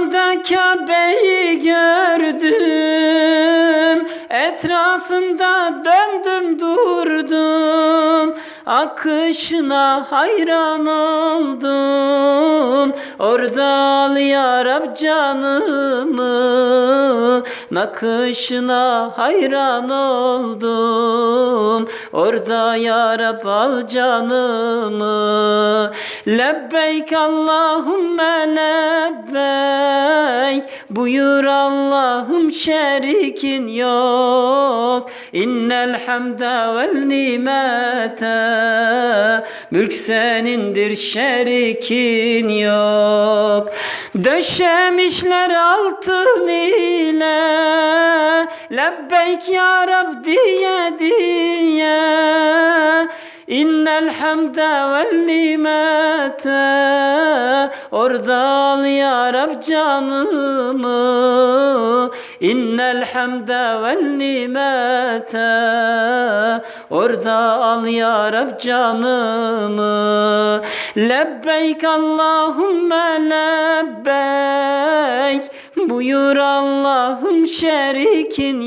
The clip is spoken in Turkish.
Rüyamda Kabe'yi gördüm. Etrafında döndüm durdum. Akışına hayran oldum. Orada al ya Rab canımı Nakışına hayran oldum. Orada ya Rab al canımı. Lebbeyk Allahümme lebbeyk. Buyur Allah'ım şerikin yok. İnnel hamde vel nimete. Mülk senindir şerikin yok. Döşemişler altın ile Lebbeyk ya Rab diye diye. İnnel hamde vel nimete. Orada al ya Rab canımı. İnnel hamde vel nimete. Orada al ya Rab canımı. Lebbeyk Allahümme lebbeyk Buyur Allah'ım şerikin